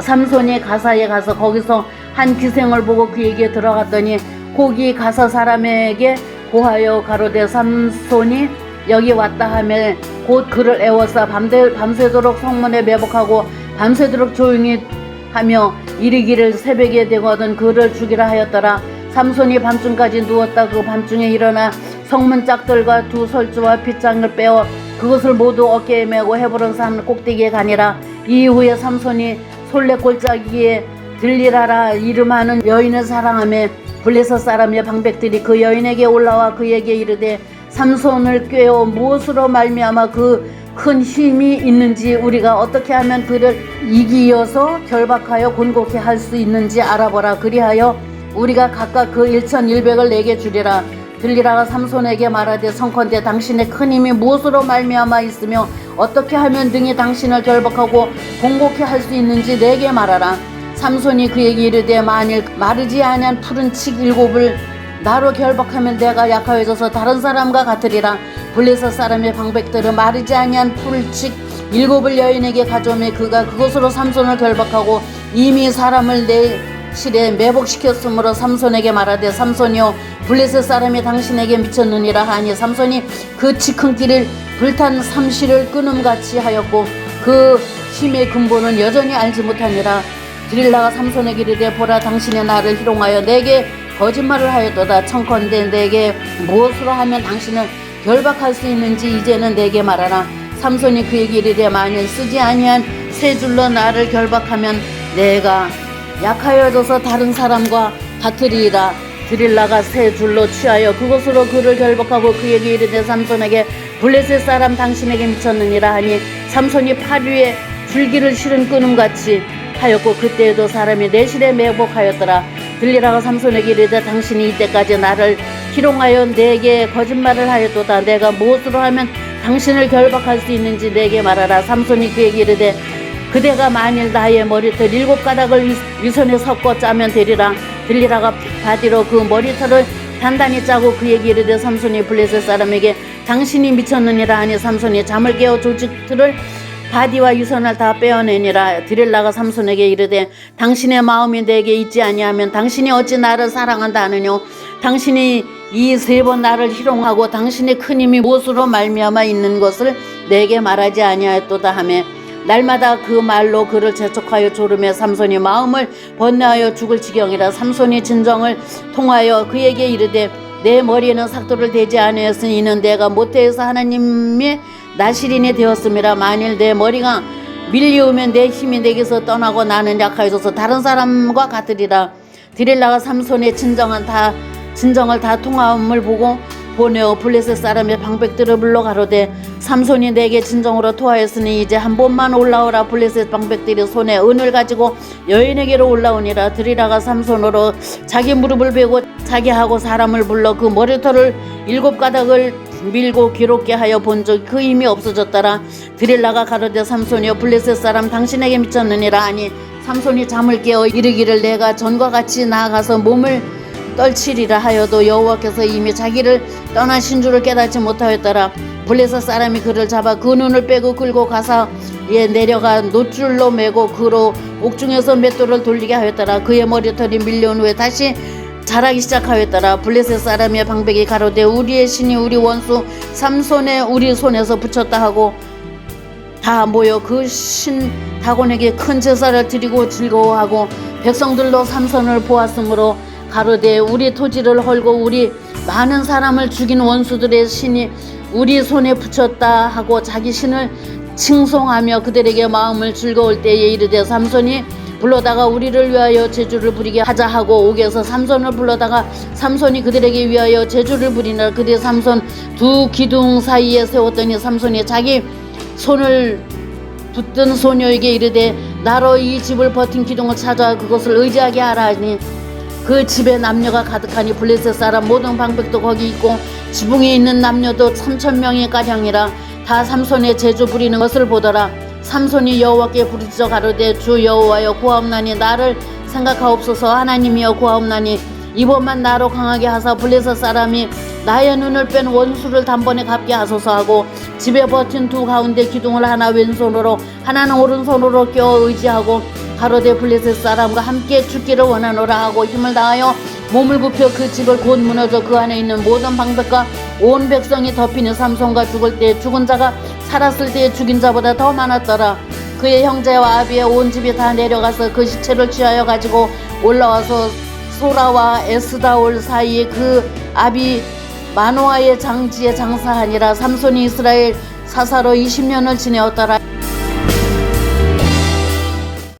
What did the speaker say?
삼손이 가사에 가서 거기서 한 기생을 보고 그에게 들어갔더니 거기 가사 사람에게 고하여 가로되 삼손이 여기 왔다 하며 곧 그를 애워싸 밤새, 밤새도록 성문에 매복하고 밤새도록 조용히 하며 이르기를 새벽에 되거든 그를 죽이라 하였더라. 삼손이 밤중까지 누웠다 그 밤중에 일어나 성문 짝들과 두 설주와 빗장을 빼어 그것을 모두 어깨에 메고 헤브론 산 꼭대기에 가니라. 이후에 삼손이 솔레 골짜기에 들리라라 이름하는 여인을 사랑하며 블레셋 사람의 방백들이 그 여인에게 올라와 그에게 이르되 삼손을 꿰어 무엇으로 말미암아 그 큰 힘이 있는지 우리가 어떻게 하면 그를 이기어서 결박하여 곤곡해 할수 있는지 알아보라. 그리하여 우리가 각각 그 1100을 내게 주리라 들리라가 삼손에게 말하되 성컨대 당신의 큰 힘이 무엇으로 말미암아 있으며 어떻게 하면 등이 당신을 결박하고 공곡해 할수 있는지 내게 말하라. 삼손이 그에게 이르되 만일 마르지 아니한 푸른 칙 일곱을 나로 결박하면 내가 약하여져서 다른 사람과 같으리라. 블레셋 사람의 방백들은 마르지 아니한 푸른 칙 일곱을 여인에게 가져오매 그가 그것으로 삼손을 결박하고 이미 사람을 내 실에 매복시켰으므로 삼손에게 말하되 삼손이여 블레셋 사람이 당신에게 미쳤느니라 하니 삼손이 그 치큰 길을 불탄 삼시를 끊음같이 하였고 그 힘의 근본은 여전히 알지 못하니라. 드릴라가 삼손에게 이르되 보라 당신의 나를 희롱하여 내게 거짓말을 하였도다. 청컨대 내게 무엇으로 하면 당신을 결박할 수 있는지 이제는 내게 말하라. 삼손이 그에게 이르되 만일 쓰지 아니한 세 줄로 나를 결박하면 내가 약하여져서 다른 사람과 같으리이다. 드릴라가 세 줄로 취하여 그것으로 그를 결박하고 그에게 이르되 삼손에게 블레셋 사람 당신에게 미쳤느니라 하니 삼손이 팔 위에 줄기를 실은 끊음같이 하였고 그때에도 사람이 내실에 매복하였더라. 들리라가 삼손에게 이르되 당신이 이때까지 나를 희롱하여 내게 거짓말을 하였도다. 내가 무엇으로 하면 당신을 결박할 수 있는지 내게 말하라. 삼손이 그에게 이르되 그대가 만일 나의 머리털 일곱 가닥을 위- 위선에 섞어 짜면 되리라. 들리라가 바디로 그 머리털을 단단히 짜고 그에게 이르되 삼손이 블레셋 사람에게 당신이 미쳤느니라 하니 삼손이 잠을 깨어 조직들을 바디와 유선을 다 빼어내니라. 드릴라가 삼손에게 이르되 당신의 마음이 내게 있지 아니하면 당신이 어찌 나를 사랑한다 하느뇨? 당신이 이 세 번 나를 희롱하고 당신의 큰 힘이 무엇으로 말미암아 있는 것을 내게 말하지 아니하였도다 하며 날마다 그 말로 그를 재촉하여 조르며 삼손이 마음을 번뇌하여 죽을 지경이라 삼손이 진정을 통하여 그에게 이르되 내 머리에는 삭도를 대지 아니하였으니 이는 내가 모태에서 하나님의 나시린이 되었음이라. 만일 내 머리가 밀리우면 내 힘이 내게서 떠나고 나는 약하여져서 다른 사람과 같으리라. 드릴라가 삼손의 진정한 다 진정을 다 통함을 보고 보내어 블레셋 사람의 방백들을 불러 가로되 삼손이 내게 진정으로 토하였으니 이제 한 번만 올라오라 블레셋 방백들이 손에 은을 가지고 여인에게로 올라오니라 드리라가 삼손으로 자기 무릎을 베고 자기하고 사람을 불러 그 머리털을 일곱 가닥을 밀고 기롭게 하여 본적 그 힘이 없어졌더라. 드릴라가 가로되 삼손이여 블레셋 사람 당신에게 미쳤느니라 하니 삼손이 잠을 깨어 이르기를 내가 전과 같이 나아가서 몸을 떨치리라 하여도 여호와께서 이미 자기를 떠나신 줄을 깨닫지 못하였더라. 블레셋 사람이 그를 잡아 그 눈을 빼고 끌고 가사에 내려가 노줄로 메고 그로 옥중에서 맷돌을 돌리게 하였더라. 그의 머리털이 밀려온 후에 다시 자라기 시작하였더라. 블레셋 사람의 방백이 가로되 우리의 신이 우리 원수 삼손의 우리 손에서 붙였다 하고 다 모여 그 신 다곤에게 큰 제사를 드리고 즐거워하고 백성들도 삼손을 보았으므로 가로되 우리 토지를 헐고 우리 많은 사람을 죽인 원수들의 신이 우리 손에 붙였다 하고 자기 신을 칭송하며 그들에게 마음을 즐거울 때에 이르되 삼손이 불러다가 우리를 위하여 제주를 부리게 하자 하고 옥에서 삼손을 불러다가 삼손이 그들에게 위하여 제주를 부리나 그들 삼손 두 기둥 사이에 세웠더니 삼손이 자기 손을 붙든 소녀에게 이르되 나로 이 집을 버틴 기둥을 찾아 그것을 의지하게 하라 하니 그 집에 남녀가 가득하니 블레셋 사람 모든 방백도 거기 있고 지붕에 있는 남녀도 삼천 명이 가량이라 다 삼손의 제주 부리는 것을 보더라. 삼손이 여호와께 부르짖어 가로되 주 여호와여 구하옵나니 나를 생각하옵소서. 하나님이여 구하옵나니 이번만 나로 강하게 하사 블레셋 사람이 나의 눈을 뺀 원수를 단번에 갚게 하소서 하고 집에 버틴 두 가운데 기둥을 하나 왼손으로 하나는 오른손으로 껴 의지하고 가로대 블레셋 사람과 함께 죽기를 원하노라 하고 힘을 다하여 몸을 굽혀 그 집을 곧 무너져 그 안에 있는 모든 방백과 온 백성이 덮이는 삼손과 죽을 때 죽은 자가 살았을 때 죽인 자보다 더 많았더라. 그의 형제와 아비의 온 집이 다 내려가서 그 시체를 취하여 가지고 올라와서 소라와 에스다올 사이에 그 아비 마노아의 장지에 장사하니라 삼손이 이스라엘 사사로 20년을 지내었더라